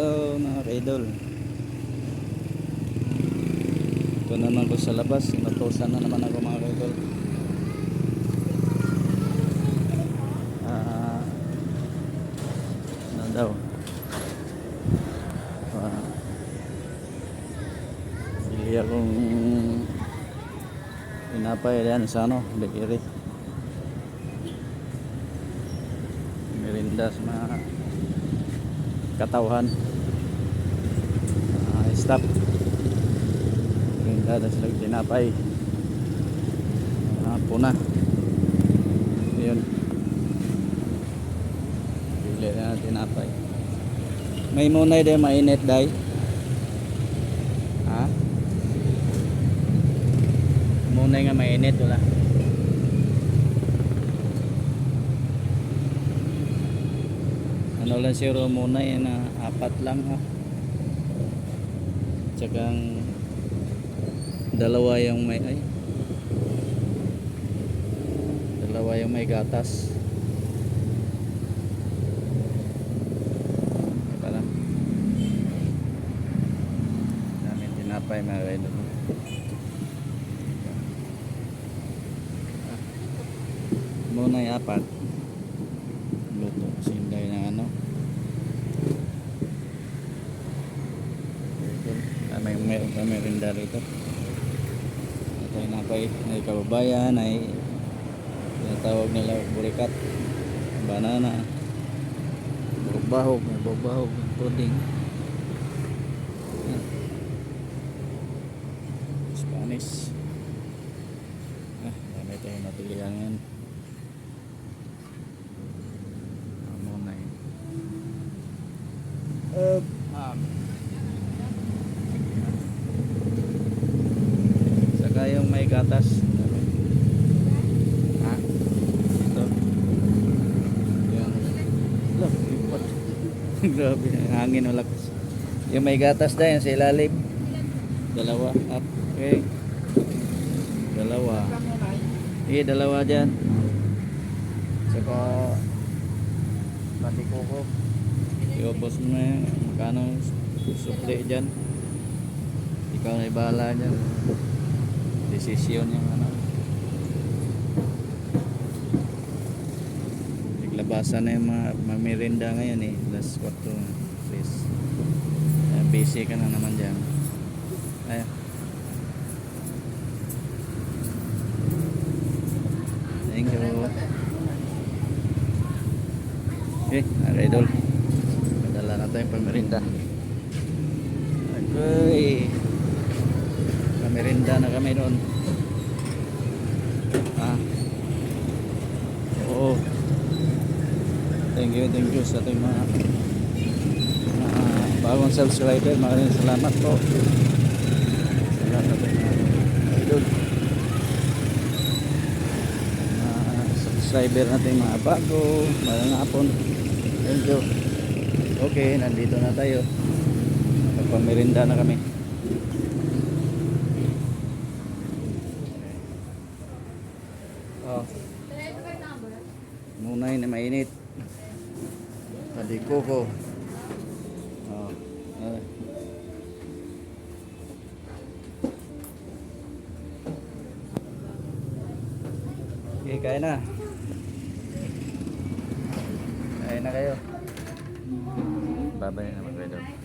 Hello mga ka-idol. Ito naman ko sa labas. Inutusan na naman ako mga ka-idol. Ah, Ano daw? Ah, Bili akong Pinapay yan sa ano Bakery Merinda sa mga katauhan uh, stop. Ganda na sila tinapay. Uh, puna yun bili na tinapay. May munay din mainit day. Ha? Munay nga mainit wala. Ano lang siguro muna yan na apat lang ha tsakang dalawa yung may ay dalawa yung may gatas. Lang dami tinapay mga kaidol Ah. muna yung apat luto sinday ng ano Ah, may may may merinda rito? Ito yung napay ay kababayan ay tinatawag nila burikat. Banana. Bahog may bahog pudding. Spanish. Ah dami tayong napilihan ngayon. Amo na yun. Uh, um, saka yung may gatas. Ha? Ito. Yung, look, lipot. Grabe, ang hangin malakas. Yung may gatas yun sa ilalim. Dalawa. Up. Okay. Dalawa. Sige, dalawa dyan. Saka Pati koko. Iubos mo na yan. Magkano supli dyan. Ikaw na ibahala dyan. Desisyon yung ano. Naglabasan na yung mga, merinda ngayon eh. Last quarter. Please. Uh, busy ka na naman dyan. Ayan. Thank you. Okay, mga idol. Madala na tayong pamerinda. Okay. Pamerinda na kami doon. Ah. Oo. Thank you, thank you sa ating mga mga bagong subscriber. Maraming salamat po. Salamat mga idol. Mga subscriber natin mga bago. Magandang hapon. Thank you. Okay, nandito na tayo. Magpamerinda na kami. Oh. Munay na mainit. Tadi koko. Oh. Ah. Okay, kaya na. Kain na kayo. Babay na naman kayo.